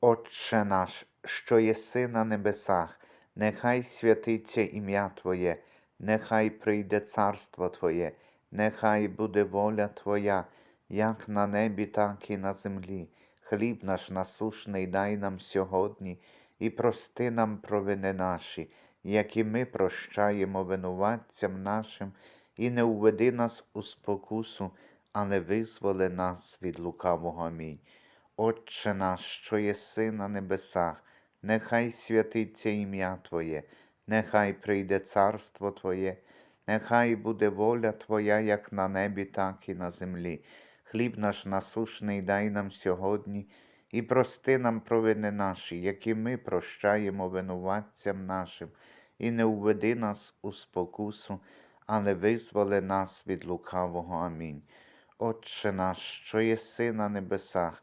Отче наш, що єси на небесах, нехай святиться ім'я Твоє, нехай прийде царство Твоє, нехай буде воля Твоя, як на небі, так і на землі. Хліб наш насушний дай нам сьогодні, і прости нам провини наші, як і ми прощаємо винуватцям нашим, і не уведи нас у спокусу, але визволи нас від лукавого. Амінь. Отче наш, що єси на небесах, нехай святиться ім'я Твоє, нехай прийде царство Твоє, нехай буде воля Твоя, як на небі, так і на землі. Хліб наш насушний дай нам сьогодні, і прости нам провини наші, які ми прощаємо винуватцям нашим, і не уведи нас у спокусу, але визволи нас від лукавого. Амінь. Отче наш, що єси на небесах,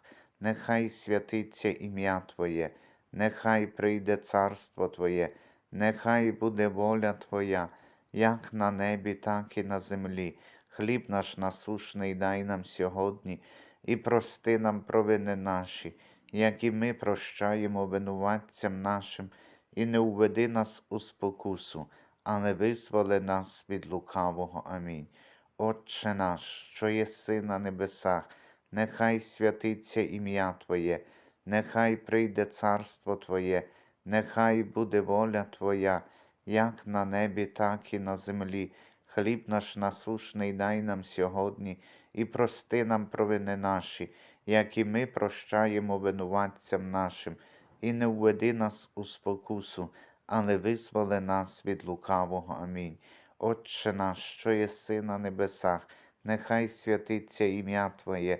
нехай святиться ім'я Твоє, нехай прийде царство Твоє, нехай буде воля Твоя, як на небі, так і на землі. Хліб наш насушний дай нам сьогодні, і прости нам провини наші, як і ми прощаємо винуватцям нашим, і не уведи нас у спокусу, але визволи нас від лукавого. Амінь. Отче наш, що єси на небесах, нехай святиться ім'я Твоє, нехай прийде царство Твоє, нехай буде воля Твоя, як на небі, так і на землі. Хліб наш насушний дай нам сьогодні, і прости нам провини наші, як і ми прощаємо винуватцям нашим, і не введи нас у спокусу, але визволи нас від лукавого. Амінь. Отче наш, що єси на небесах, нехай святиться ім'я Твоє,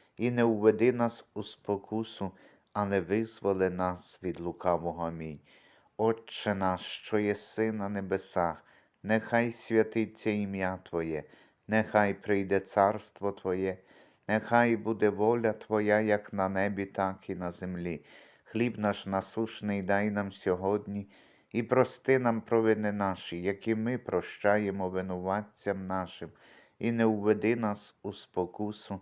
і не уведи нас у спокусу, але визволи нас від лукавого. Амінь. Отче наш, що єси на небесах, нехай святиться ім'я Твоє, нехай прийде царство Твоє, нехай буде воля Твоя, як на небі, так і на землі. Хліб наш насушний дай нам сьогодні, і прости нам провини наші, які ми прощаємо винуватцям нашим, і не введи нас у спокусу,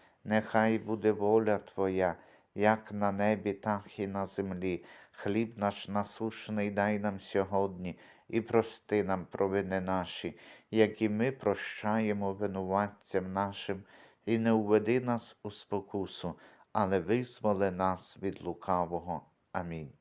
нехай буде воля Твоя, як на небі, так і на землі. Хліб наш насушний дай нам сьогодні, і прости нам провини наші, як і ми прощаємо винуватцям нашим, і не введи нас у спокусу, але визволи нас від лукавого. Амінь.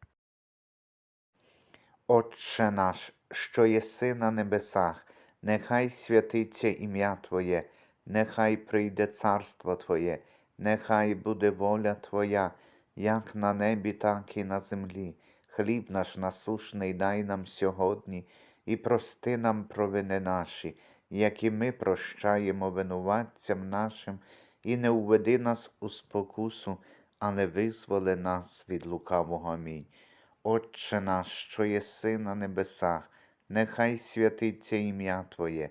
Отче наш, що єси на небесах, нехай святиться ім'я Твоє, нехай прийде царство Твоє, нехай буде воля Твоя, як на небі, так і на землі. Хліб наш насушний дай нам сьогодні, і прости нам провини наші, як і ми прощаємо винуватцям нашим, і не уведи нас у спокусу, але визволи нас від лукавого. Амінь. Отче наш, що єси на небесах, нехай святиться ім'я Твоє,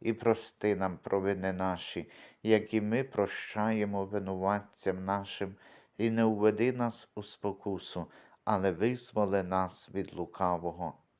і прости нам провини наші, як і ми прощаємо винуватцям нашим, і не уведи нас у спокусу, але визволи нас від лукавого.